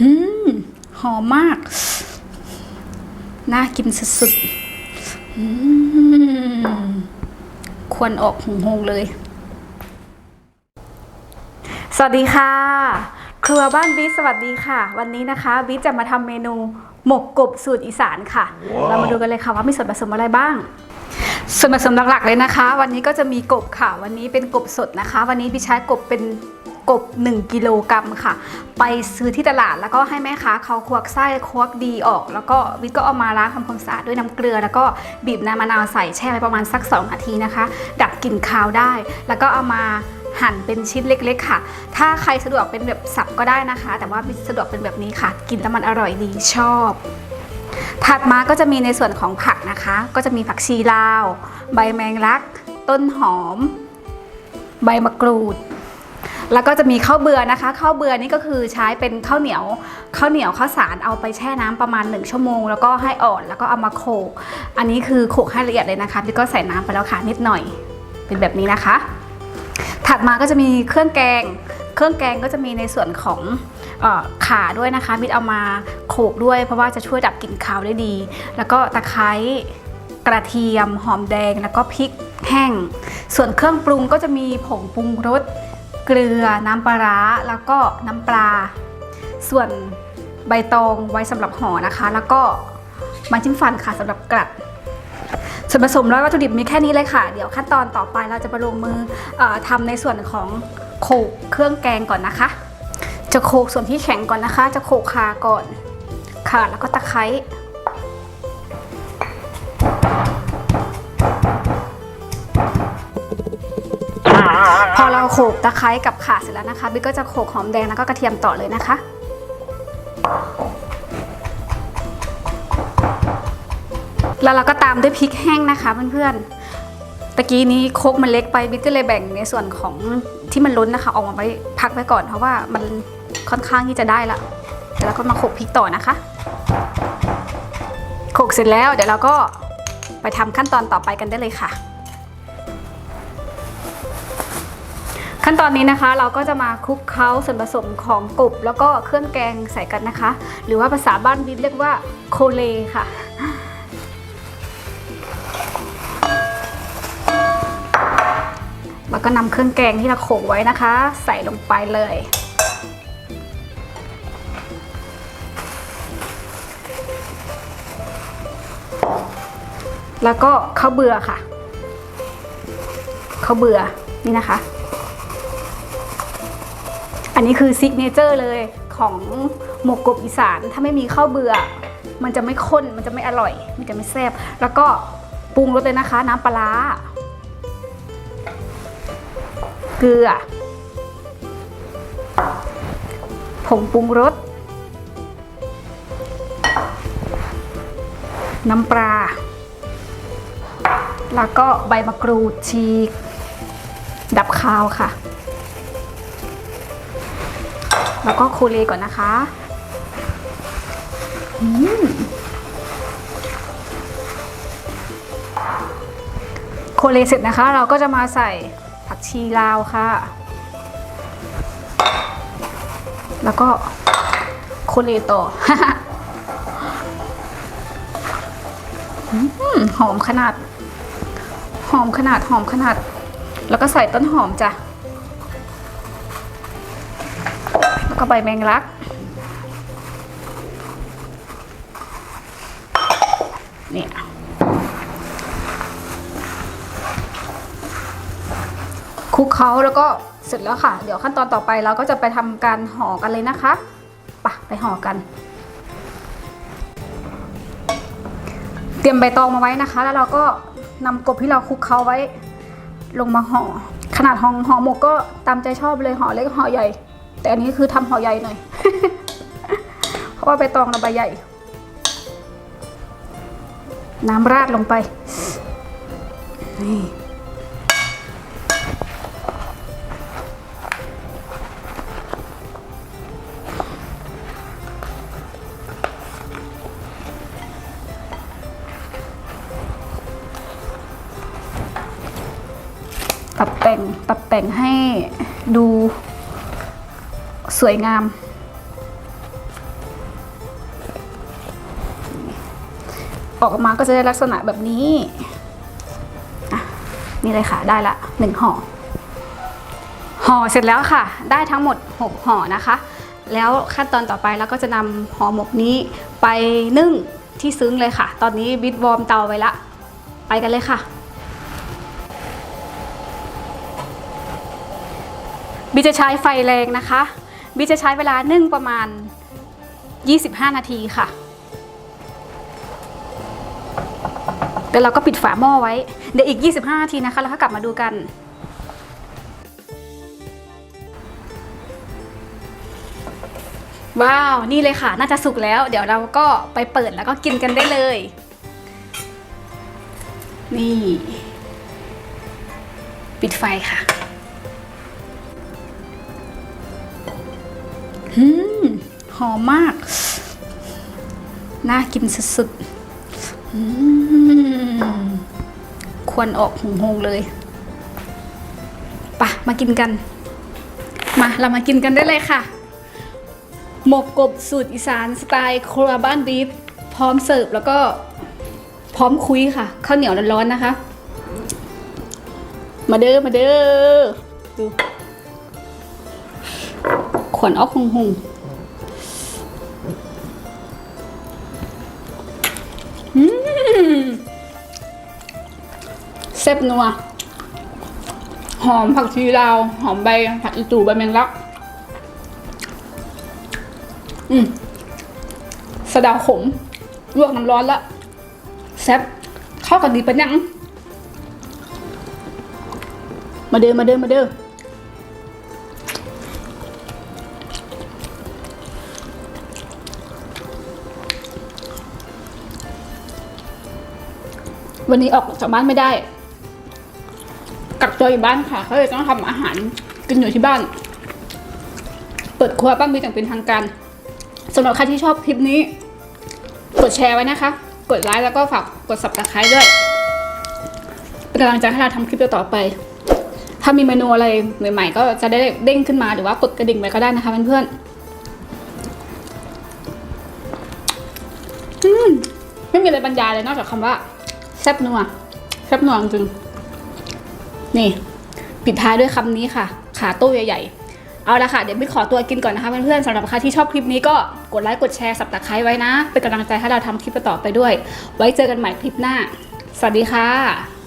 อืมหอมมาก น่ากินสุดๆอืมควรออกหงหงๆเลย สวัสดีค่ะ ครัวบ้านบิ๊กสวัสดีค่ะ วันนี้นะคะบิ๊กจะมาทำเมนูหมกกบสูตรอีสานค่ะเรามาดูกันเลยค่ะว่ามีส่วนผสมอะไรบ้างส่วนผสมหลักๆเลยนะคะ วันนี้ก็จะมีกบค่ะ วันนี้เป็นกบสดนะคะ วันนี้พี่ใช้กบเป็น กบ 1 กิโลกรัมค่ะ ไปซื้อที่ตลาดแล้วก็ให้แม่ค้าเขาควักไส้ควักดีออก แล้วก็วิทย์ก็เอามาล้างทำความสะอาดด้วยน้ำเกลือ แล้วก็บีบน้ำมะนาวใส่แช่ไว้ประมาณสัก 2 นาทีนะคะ ดับกลิ่นคาวได้ แล้วก็เอามาหั่นเป็นชิ้นเล็ก ๆ ค่ะ ถ้าใครสะดวกเป็นแบบสับก็ได้นะคะ แต่ว่าสะดวกเป็นแบบนี้ค่ะ กินแล้วมันอร่อยดีชอบ ถัดมาก็จะมีในส่วนของผักนะคะ ก็จะมีผักชีลาว ใบแมงลัก ต้นหอม ใบมะกรูด แล้วก็จะมีข้าวเบื่อนะคะข้าวเบื่อนี่ก็คือใช้เป็นข้าวเหนียวข้าวเหนียวข้าวสารเอาไปแช่น้ำประมาณ 1 ชั่วโมง แล้วก็ให้อ่อนแล้วก็เอามาโขกอันนี้คือโขกให้ละเอียดเลยนะคะพี่ก็ใส่น้ำไปแล้วค่ะนิดหน่อย เป็นแบบนี้นะคะ ถัดมาก็จะมีเครื่องแกง เครื่องแกงก็จะมีในส่วนของขาด้วยนะคะมิดเอามาโขกด้วย เพราะว่าจะช่วยดับกลิ่นคาวได้ดี แล้วก็ตะไคร้กระเทียมหอมแดงแล้วก็พริกแห้ง ส่วนเครื่องปรุงก็จะมีผงปรุงรส เกลือ น้ำปลาร้าแล้วก็น้ำปลา ส่วนใบตองไว้สำหรับห่อนะคะ แล้วก็ไม้จิ้มฟันค่ะสำหรับกลัดส่วนผสมและวัตถุดิบมีแค่นี้เลยค่ะ เดี๋ยวขั้นตอนต่อไปเราจะไปลงมืออทำในส่วนของโขลกเครื่องแกงก่อนนะคะ จะโขลกส่วนที่แข็งก่อนนะคะ จะโขลกคาก่อนค่ะแล้วก็ตะไคร้ พอเราโขลกตะไคร้กับข่าเสร็จแล้วนะคะบิ๊กก็จะโขลกหอมแดงแล้วก็กระเทียมต่อเลยนะคะ แล้วเราก็ตามด้วยพริกแห้งนะคะเพื่อนๆตะกี้นี้โคกมันเล็กไปบิ๊กก็เลยแบ่งในส่วนของที่มันล้นนะคะ ออกมาไว้พักไว้ก่อนเพราะว่ามันค่อนข้างที่จะได้ละเดี๋ยวเราก็มาโขลกพริกต่อนะคะโขลกเสร็จแล้วเดี๋ยวเราก็ไปทำขั้นตอนต่อไปกันได้เลยค่ะ ขั้นตอนนี้นะคะเราก็จะมาคลุกเคล้าส่วนผสมของกบ แล้วก็เครื่องแกงใส่กันนะคะ หรือว่าภาษาบ้านวิทย์เรียกว่าโคเลค่ะแล้วก็นำเครื่องแกงที่เราโขลกไว้นะคะ ใส่ลงไปเลย แล้วก็ข้าวเบื่อค่ะข้าวเบื่อนี่นะคะ อันนี้คือซิกเนเจอร์เลยของหมกกบอีสาน ถ้าไม่มีข้าวเบื่อ มันจะไม่ข้น มันจะไม่อร่อย มันจะไม่แซ่บ แล้วก็ปรุงรสเลยนะคะ น้ำปลาเกลือ ผงปรุงรส น้ำปลา แล้วก็ใบมะกรูดฉีก ดับคาวค่ะ แล้วก็โคเลก่อนนะคะอืมโคเลเสร็จนะคะ เราก็จะมาใส่ผักชีลาวค่ะ แล้วก็โคเลต่อหอมขนาด หอมขนาดหอมขนาด แล้วก็ใส่ต้นหอมจ้ะ แล้วก็ใบแมงลัก เนี่ย คลุกเคล้าแล้วก็เสร็จแล้วค่ะ เดี๋ยวขั้นตอนต่อไปเราก็จะไปทำการห่อกันเลยนะคะปะไปห่อกัน เตรียมใบตองมาไว้นะคะ แล้วเราก็นำกบที่เราคลุกเคล้าไว้ลงมาห่อขนาดห่อห่อหมกก็ตามใจชอบเลยห่อเล็กห่อใหญ่ แต่อันนี้คือทำห่อใหญ่หน่อย เพราะว่าใบตองเราใบใหญ่ น้ำราดลงไป นี่ตัดแต่งตัดแต่งให้ดู สวยงาม ออกมาก็จะได้ลักษณะแบบนี้นี่เลยค่ะ ได้ละหนึ่งห่อห่อเสร็จแล้วค่ะ ได้ทั้งหมด 6ห่อนะคะ แล้วขั้นตอนต่อไปเราก็จะนำห่อหมกนี้ไปนึ่งที่ซึ้งเลยค่ะ ตอนนี้บิดวอร์มเตาไว้ละ ไปกันเลยค่ะบิจะใช้ไฟแรงนะคะ บิจะใช้เวลานึ่งประมาณ 25 นาทีค่ะเดี๋ยวเราก็ปิดฝาหม้อไว้ เดี๋ยวอีก 25 นาทีนะคะ แล้วก็กลับมาดูกัน ว้าว นี่เลยค่ะ น่าจะสุกแล้ว เดี๋ยวเราก็ไปเปิดแล้วก็กินกันได้เลย นี่ ปิดไฟค่ะ อืมหอมมาก น่ากินสุดๆควรออกหงๆเลยปะมากินกัน มาเรามากินกันได้เลยค่ะ หมกกบสูตรอีสานสไตล์ครัวบ้านบีฟพร้อมเสิร์ฟแล้วก็พร้อมคุยค่ะ ข้าวเหนียวร้อนๆนะคะ มาเด้อมาเด้อดู ขวัญออกหงหงๆอืมแซ่บนัว หอมผักชีลาว หอมใบผักอีตูใบแมงลัก อืมสะดาวขม ลวกน้ำร้อนละแซ่บเข้ากันดีปะยังมาเด้อมาเด้อมาเด้อ วันนี้ออกจากบ้านไม่ได้ กักตัวอยู่บ้านค่ะเขาเลยต้องทำอาหารกินอยู่ที่บ้าน เปิดครัวบ้างมีอย่างเป็นทางการสำหรับใครที่ชอบคลิปนี้ กดแชร์ไว้นะคะ กดไลค์แล้วก็ฝากกด subscribe ด้วยเป็นกำลังใจให้เราทำคลิปต่อไป ถ้ามีเมนูอะไรใหม่ๆ ก็จะได้เด้งขึ้นมาหรือว่ากดกระดิ่งไว้ก็ได้นะคะเพื่อนๆอืมไม่มีอะไรบรรยายเลยนอกจากคำว่า แซ่บนัวแซ่บนัวจริงนี่ ปิดท้ายด้วยคำนี้ค่ะ ขาตู้ใหญ่ๆ เอาละค่ะ เดี๋ยวไม่ขอตัวกินก่อนนะคะเพื่อนๆสำหรับใครที่ชอบคลิปนี้ก็กดไลค์กดแชร์สับตะไคร้ไว้นะ เป็นกำลังใจให้เราทำคลิปต่อไปด้วย ไว้เจอกันใหม่คลิปหน้า สวัสดีค่ะ